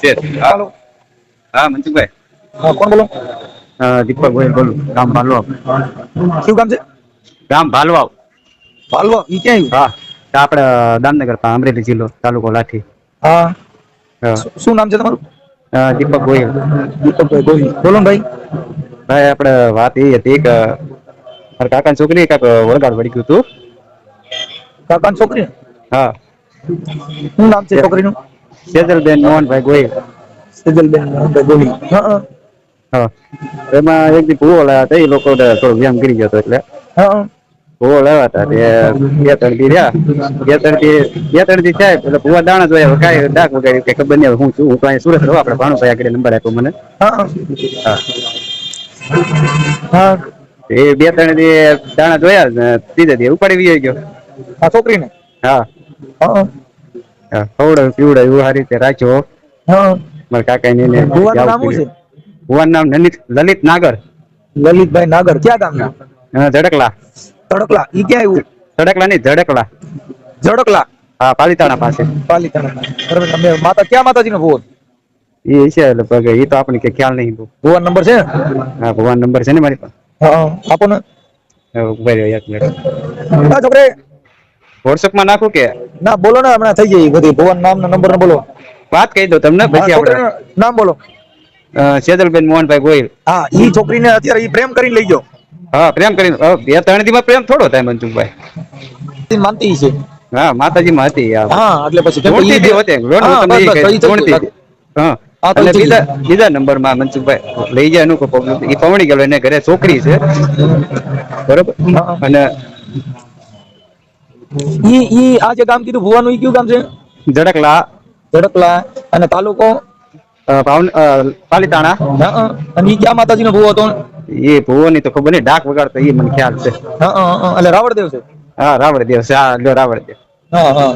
છે હાલો હા મનસુખભાઈ. હા કોણ બોલો? દીપક ગોયલ બોલું ગામ ભાલવાવ. શું કામ છે? ગામ ભાલવાવ. પાલવા ઈ ક્યાં હા આપણે દામનગર પા અમરેલી જિલ્લો તાલુકો લાઠી. હા. હા. શું- નામ છે તમારું? દીપક ગોયલ દીપકભાઈ ગોહિલ. બોલો ને ભાઈ. ભાઈ આપણે વાત એ હતી કે મારા કાકાની છોકરી કાક વળગાડ વળી ગયું હતું. કાકાની છોકરી? હા. શું નામ છે છોકરીનું? સેજલબેન મોહનભાઈ ગોહિલ. સેજલબેન મોહનભાઈ ગોહિલ. હા એમાં એક દી ભૂવો લાવ્યા હતા એ લોકો થોડો વ્યાયામ કરી ગયો હતો એટલે. હા ભૂવો લાવ્યા હતા બે ત્રણ દી રહ્યા. બે ત્રણ દી બે ત્રણ દી સાહેબ એટલે ભૂવા દાણા જોયા કાંઈ ડાક વગાડ્યું કે ખબર નહીં હું છું. હું તો અહીંયા સુરત રહું આપણે ભાણુભાઈ આગળ નંબર આપ્યો મને. હા એ બે ત્રણ દી દાણા જોયા ત્રીજે દી ઉપાડી વી ગયો. આ છોકરીને? હા હા. હા પીવડાવ એવું આ રીતે રાખ્યો. મારા કાકા ને નામ છે? ભુવાનું નામ લલિત લલિત નાગર. લલિતભાઈ નાગર ક્યાં ગામના અને ઝડકલા તડકલા ઈ ક્યાં આવ્યું ધડકલા નહીં ધડકલા ધડકલા હા પાલીતાણા પાસે. પાલિતાણા બરાબર તમે માતા ક્યાં માતાજી નો ભુવન એ છે લગભગ એ તો આપણને કે ખ્યાલ નહીં. ભુવન નંબર છે? હા ભગવાન નંબર છે ને મારી પાસે. હા આપણને ઊભા રહ્યો એક મિનિટ. છોકરી. વોટ્સઅપમાં નાખું કે? ના બોલો ને હમણાં થઈ જાય બધી. ભુવન નામ નંબર બોલો. વાત કહી દો તમને પછી આપણે નામ બોલો. સેજલબેન મોહનભાઈ ગોહિલ. હા ઈ છોકરીને અત્યારે ઈ પ્રેમ કરીને લઈ ગયો. હા પ્રેમ કરીને બે ત્રણ દી પ્રેમ થોડો થાય મનસુખભાઈ. માનતી છે. હા માતાજી માં હતી હા એટલે પછી જોડતી હતી હોતે. હા, જોડતી અને બીજા બીજા નંબરમાં મનસુખભાઈ લઈ જાય અનુકો એ પવણી ગયેલો એને ઘરે છોકરી છે. બરોબર? અને ઈ ઈ આ જે ગામ કીધું ભુવાનું ઈ કયું ગામ છે? ઝડકલા ધડકલા અને તાલુકો? પાલીતાણા. અને ઈ ક્યાં માતાજીનો ભુવો હતો? એ ભુવોની તો ખબર નહીં ડાક વગાડતો એ મને ખ્યાલ છે. એટલે રાવળદેવ છે? હા રાવણ દેવ છે. હા લ્યો રાવણ દેવ હા હા.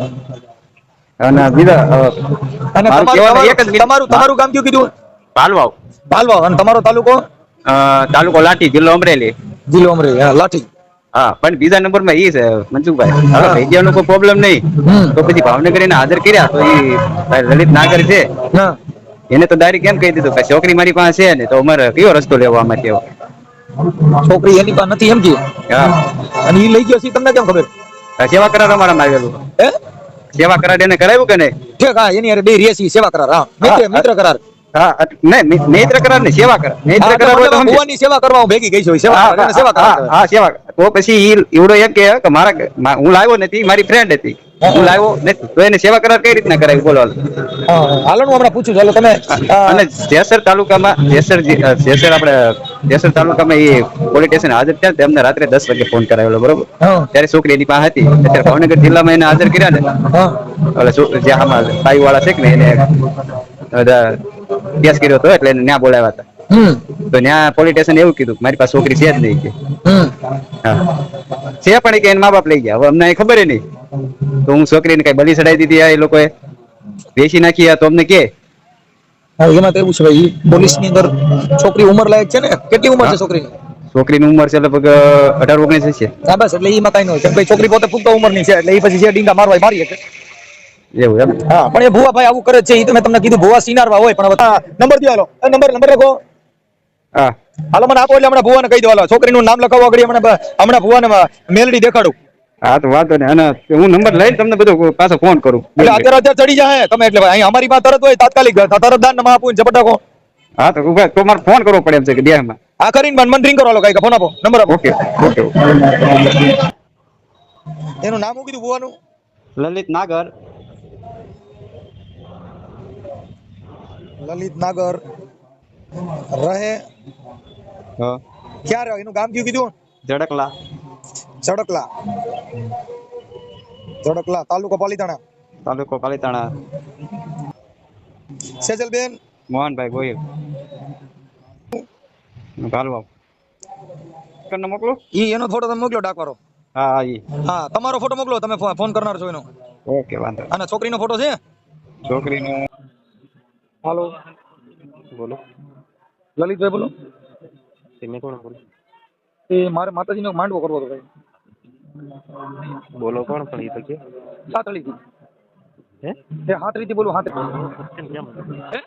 અને બીજા અને તમારું તમારું ગામ કયું કીધું? ભાલવાવ. ભાલવા અને તમારો તાલુકો? તાલુકો લાઠી જિલ્લો અમરેલી. જિલ્લો અમરેલી હા લાઠી. હા પણ બીજા નંબરમાં ઈ છે મનસુખભાઈ. હવે ગયા જવાનો કોઈ પ્રોબ્લેમ નહીં. તો પછી ભાવનગર એને હાજર કર્યા તો ઈ લલિત નાગર છે. એને તો ડાયરેક્ટ કેમ કહી દીધું કે છોકરી મારી પાસે છે ને તો અમારે કયો રસ્તો લેવો આમાં કેવો? છોકરી એની પાસે નથી એમ કે? હા. અને ઈ લઈ ગયો છે તમને કેમ ખબર? સેવા કરાર અમારામાં આવેલું. સેવા કરાર એને કરાવ્યું કે નહીં? ઠીક હા એની અરે બે રેસી સેવા કરાર હા. મિત્ર હા, મિત્ર કરાર. હા નેત્ર કરારની સેવા કરાર નેત્ર કરાર હોય તો મતલબ સેવા કરવા ભેગી ગઈ છું સેવા હા, કરાર, એને સેવા હા, હા, સેવા તો પછી ઈ ઈવડો એમ કે મારા હું લાવ્યો નથી મારી ફ્રેન્ડ હતી. હું લાવ્યો નથી. તો એને સેવા કરાર કઈ રીતના કરાવી બોલો હાલો. હા, હા. હાલો ને હું હમણાં પૂછું છું. તમે અને જેસર તાલુકામાં જેસર જેસર આપણે જેસર તાલુકામાં એ પોલીસ સ્ટેશન હાજર થયા તેમને રાત્રે દસ વાગે ફોન કરાવેલો બરોબર? ત્યારે છોકરી એની પાસે હતી. અત્યારે ભાવનગર જિલ્લામાં એને હાજર કર્યા ને. એટલે જે આમાં ભાઈ વાળા છે કે ને એને કેસ કર્યો હતો એટલે ત્યાં બોલાવ્યા હતા. તો ત્યાં પોલીસ સ્ટેશન એવું કીધું મારી પાસે છોકરી છે જ નહીં કે. છે પણ કે એના મા બાપ લઈ ગયા. હવે અમને ખબર નહીં. તો હું છોકરીને કઈ બલી ચડાવી દીધી એ લોકોએ. વેચી નાખી આ તો અમને કે. એમાં તો એવું છે ભાઈ પોલીસની અંદર છોકરી ઉંમર લાયક છે ને? કેટલી ઉંમર છે છોકરીની? છોકરીની ઉંમર છે લગભગ અઢાર ઓગણીસ છે. બસ એટલે એમાં કઈ ન હોય. છોકરી પોતે પુખ્ત ઉંમરની છે એટલે એ પછી જે ડીંગા મારવા મારી શકે એવું એમ? હા પણ એ ભુવા ભાઈ આવું કરે છે એ તો મેં તમને કીધું ભુવા સિનારવા હોય પણ નંબર દો હાલો. નંબર નંબર લખો. હા. હાલો મને આપો એટલે હમણાં ભુવાને કહી દો હાલો. છોકરીનું નામ લખાવો આગળ હમણાં હમણાં ભુવાને મેલડી દેખાડું. હા તો વાંધો ને અને હું નંબર લઈને તમને બધો પાછો ફોન કરું. એટલે અત્યારે અત્યારે ચડી જાય તમે એટલે ભાઈ અહીં અમારી પાસે તરત હોય તાત્કાલિક તરત દાનમાં આપું ઝપટાકો હા તો ઊભા તો મારે ફોન કરવો પડે એમ છે કે દેહમાં આ કરીને મન મન રિંગ કરો હાલો કઈ ફોન આપો. નંબર આપો. Okay okay. એનું નામ શું કીધું ભુવાનું? લલિત નાગર. લલિત નાગર રહે. ક્યાં રહે એનું ગામ કયું કીધું? ઝડકલા ઝડકલા ઝડકલા તાલુકો પાલીતાણા. તાલુકો પાલીતાણા. સેજલબેન. મોહનભાઈ ગોયલ ભાલવાવ કરીને મોકલો. ઈ એનો ફોટો તમે મોકલો ડાકવારો હા હા ઈ. હા તમારો ફોટો મોકલો તમે ફોન કરનાર છો એનો. ઓકે વાંધો. અને છોકરીનો ફોટો છે? છોકરીનું હાલો બોલો. લલિતભાઈ બોલો. તમે કોણ બોલો એ મારે માતાજીનો માંડવો કરવો હતો ભાઈ. બોલો કોણ પણ એ તો કે. સાતળીથી હે? એ હાથરીથી બોલું કેમ?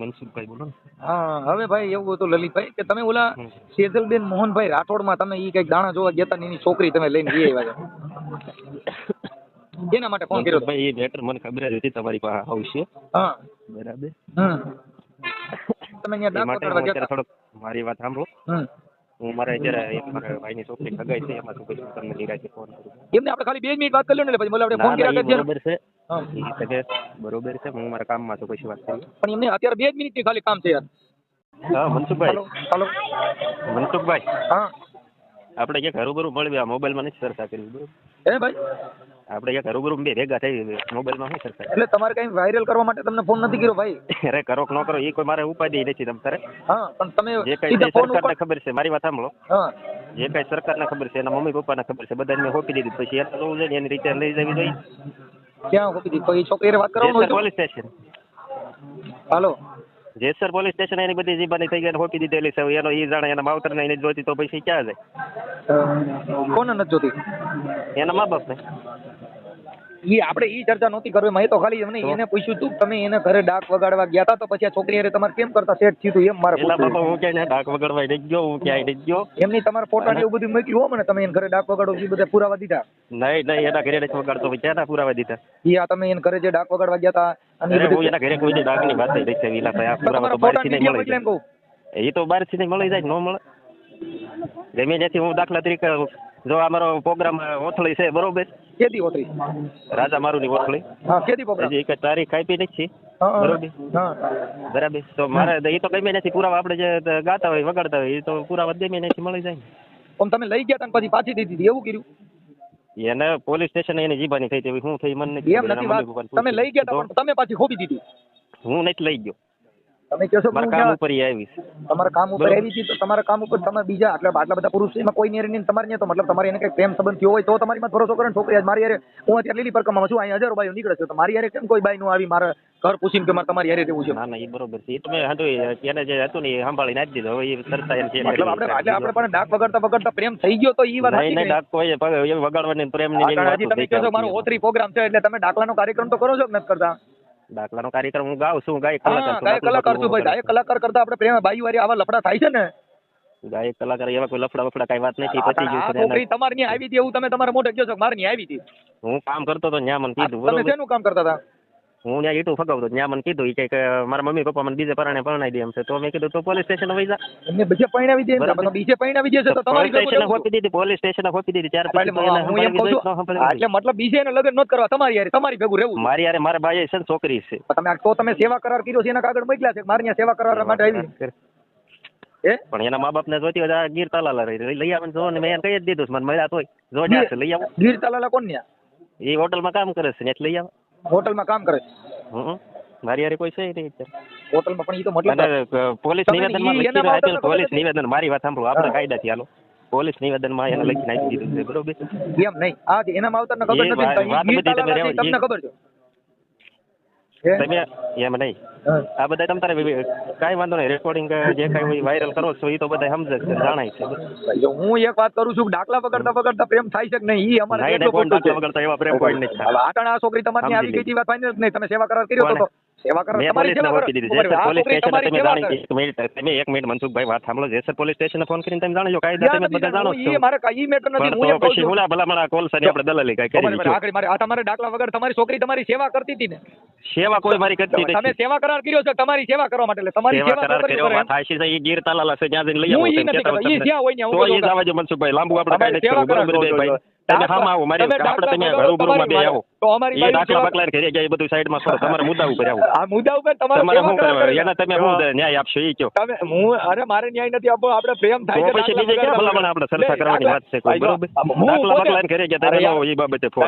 મનસુખભાઈ બોલો હા હવે ભાઈ એવું હતું લલિતભાઈ કે તમે ઓલા. સેજલબેન મોહનભાઈ રાઠોડમાં તમે ઈ કંઈક દાણા જોવા ગયા એની છોકરી તમે લઈને ગઈ આવ્યા છો. એના માટે ફોન કર્યો ભાઈ એ લેટર મને ખબર જ હતી તમારી પાસે આવશે. હા. બરાબર? તમે એ મારી વાત સાંભળો. હું મારે જરા એક મારા ભાઈની છોકરી સગાઈ છે એમાં શું પછી તમને નિરાજે ફોન કરું એમને આપણે ખાલી બે મિનિટ વાત કરી લો ને પછી બોલો આપણે ફોન કર્યા બરોબર છે. હા. સગે બરોબર છે હું મારા કામમાં છું પછી વાત કરી પણ એમને અત્યારે બે જ મિનિટની ખાલી કામ છે યાર. હા મનસુખભાઈ. હાલો મનસુખભાઈ. હા. આપણે ક્યાંક હરુબરું મળવી આ મોબાઈલમાં નથી ચર્ચા કરવી બરોબર? હે ભાઈ? આપણે એક રૂબરૂ બે ભેગા થઈ મોબાઈલમાં શું ચર્ચા એટલે તમારે કઈ વાયરલ કરવા માટે તમને ફોન નથી કર્યો ભાઈ? અરે કરો કે ન કરો એ કોઈ મારે ઉપાધિ નથી તમ તારે. હા પણ તમે જે કઈ સરકારને ખબર છે મારી વાત સાંભળો. હા. જે કઈ સરકારને ખબર છે એના મમ્મી પપ્પાને ખબર છે બધાને મેં હોપી દીધી. પછી એને જોવું જોઈએ એની રીતે લઈ જવી જોઈએ. ક્યાં હોપી દીધી? તો છોકરીને વાત કરવાનું police station. Hello. Jesar police station એની બધી જીબાની થઈ ગઈ ને હોપી દીધેલી છે. એનો ઈ જાણે એના માવતર ને જોતી તો પછી ક્યાં જાય? કોને નથી જોતી? એના મા બાપને. ઈ આપણે એ ચર્ચા નહોતી કરવી મેં તો ખાલી એમને એને પૂછ્યું તું તમે એને ઘરે ડાક વગાડવા ગયા હતા તો પછી આ છોકરી અરે તમારે કેમ કરતા સેટ થયું એમ મારે બાપા હું ક્યાંય ડાક વગાડવા નહીં ગયો હું ક્યાંય નહીં ગયો. એમની તમારા ફોટા ને એવું બધું મૂક્યું હો મને તમે એને ઘરે ડાક વગાડો એ બધા પુરાવા દીધા. નહીં નહીં એના ઘરે ડાક વગાડતો પછી એના પુરાવા દીધા? એ આ તમે એને ઘરે જે ડાક વગાડવા ગયા હતા અને હું એના ઘરે કોઈ ડાકની વાત નહીં છે વિલા ભાઈ આ પુરાવા તો બહારથી નહીં મળી એ તો બહારથી નહીં મળી જાય ન મળે. ગમે ત્યાંથી હું દાખલા તરીકે જો અમારો પ્રોગ્રામ ઓથળી છે બરોબર? કેદી ઓતરી? રાજા મારુની ઓળખલી હા કેદી પ્રોગ્રામ એક તારીખ આપી નથી. બરોબર. બરાબર. તો મારે એ તો ગમે નથી. પુરાવા આપણે જે ગાતા હોય વગાડતા હોય એ તો પુરાવા ગમે નથી મળી જાય પણ તમે લઈ ગયા પછી પાછી દીધી હતી એવું કર્યું? એને પોલીસ સ્ટેશન એને જીબાની થઈ હતી હું થઈ મને નથી તમે લઈ ગયા તમે પાછી ખોબી દીધી. હું નથી લઈ ગયો. તમે કહો છો મારા કામ ઉપર આવી તમારા કામ ઉપર. આવી હતી તો તમારા કામ ઉપર તમે બીજા એટલે આટલા બધા પુરુષ એમાં કોઈ નહીં તમારે નહીં તો મતલબ તમારે એને કઈ પ્રેમ સંબંધ થયો હોય તો તમારી માં ભરોસો કરે છોકરી મારી યારે હું અત્યારે લીલી પરકમાં છું અહીંયા હજારો બાઈઓ નીકળે છે તો મારી યારે કેમ કોઈ બાઈ નું આવી મારા ઘર પૂછીને કે મારે તમારી યારે રહેવું છે? ના ના એ બરોબર છે. એ તમે હાંધો એને જે હતું ને એ સંભાળી નાખી દીધો. હવે એ સરતા એમ છે. મતલબ આપણે એટલે આપણે પણ ડાક વગાડતા વગાડતા પ્રેમ થઈ ગયો તો એ વાત નહીં નહીં ડાક કોઈ વગાડવાની હજી વાતો તમે કહો છો મારો ઓતરી પ્રોગ્રામ છે એટલે તમે ડાકલાનો કાર્યક્રમ તો કરો છો કે નથી કરતા? દાખલાનો કાર્યક્રમ હું ગાઉં છું ગાયક હા કલાકાર કલાકાર છું ભાઈ ગાયક કલાકાર કરતા આપણે પ્રેમ બાઈ વારી આવા લફડા થાય છે ને? ગાયક કલાકાર એવા કોઈ લફડા વફડા કઈ વાત નથી પતી ગયું છે ને છોકરી એના- તમારી આવી હતી એવું તમે તમારા મોઢે કહો છો મારી આવી હતી. હું કામ કરતો હતો ન્યા મને કીધું તમે શેનું કામ કરતા હતા? હું ત્યાં ઈટું ફગાવતો ત્યાં મને કીધું કે મારા મમ્મી પપ્પા મને બીજે પરાણે પરણાવી દે એમ છે. તો મેં કીધું તો પોલીસ સ્ટેશન વહી જા. એમને બીજે પરણાવી દે એમ બીજે પરણાવી દે છે તો તમારી પોલીસ સ્ટેશન ખોપી દીધી પોલીસ સ્ટેશન ખોપી દીધી. ત્યાર પછી હું એમ કહું છું. એટલે મતલબ બીજે એને લગન નોત કરવા તમારી હારે તમારી ભેગું રહેવું મારી યારે મારા ભાઈ છે છોકરી છે. તમે તો તમે સેવા કરાર કર્યો છે એના કાગળ મોકલ્યા છે મારી સેવા કરાર માટે આવી. પણ એના મા બાપ ને જોતી હોય આ ગીર તાલાલા રહી લઈ આવે જો ને મેં કહી જ દીધું મને મળ્યા તોય. જો લઈ આવો. ગીર તાલાલા કોણ ન્યા? એ હોટલમાં કામ કરે છે એટલે લઈ આવો. હોટલમાં કામ કરે છે. મારી યારે કોઈ છે નહીં. હોટલમાં પણ એ તો મતલબ પોલીસ નિવેદનમાં લખી બાબતમાં પોલીસ નિવેદન મારી વાત સાંભળો આપણે કાયદા કાયદાથી હાલો. પોલીસ નિવેદનમાં એને લખી નાખી દીધું છે બરોબર? એમ નહીં. આ જે એના માવતરને ખબર નથી તમને ખબર છે? તમે એમ નહીં આ બધા તમ તારે કાંઈ વાંધો નહીં રેકોર્ડિંગ જે કાંઈ વાયરલ કરો છો એ તો બધા સમજે છે જાણાય છે હું એક વાત કરું છું ડાકલા વગરતા વગરતા પ્રેમ થાય છે કે નહીં અમારે એવા પ્રેમ કોઈ નહીં આટણ આ છોકરી તમારી આવી ગઈ વાત ફાઇનલ નહીં તમે સેવા કરાર કર્યો તો સેવા તમારી સેવા પોલીસ સ્ટેશન તમે જાણી એક મિનિટ તમે એક મિનિટ મનસુખભાઈ વાત સાંભળો. જેસર પોલીસ સ્ટેશને ફોન કરીને તમે કાયદા તમે બધા જાણો મારે કાંઈ મેટર નથી. હું પછી આ કોલસાની આપણે દલાલી કાંઈ કરી આખરી મારે આ તમારે દાખલા વગર તમારી છોકરી તમારી સેવા કરતી હતી ને. સેવા કોઈ મારી કરતી તમે નથી. સેવા કરાર કર્યો છે તમારી સેવા કરવા માટે એટલે તમારી સેવા સેવા કરાર કર્યો પડે. છે ઈ ગીર તાલાલા છે ત્યાં જઈને લઈ આવો ઈ નથી કરતો. ઈ જ્યાં હોય ત્યાં હું તો કહું ઈ છું. મનસુખભાઈ લાંબુ આપણે સેવા કરાર ભાઈ. દાખલા- હામાં આવો મારી આપણે તમે વગાડો, રૂબરૂમાં બે આવો. તો અમારી એ દાખલા સેવા- ઘરે જાય એ બધું સાઈડમાં છોડો તમારે મુદ્દા ઉપર આવો. આ મુદ્દા ઉપર તમારે તમારે શું કરવા? કરી તમે શું ન્યાય આપશો એ કયો? તમે હું અરે મારે ન્યાય નથી આપવો આપણે પ્રેમ થાય છે પછી બીજે વગર ભલામણ આપણે ચર્ચા એટલે કરવાની વાત છે કોઈ બરોબર? દાખલા પોતે- ઘરે ગયા તમે આવો એ બાબતે ફોન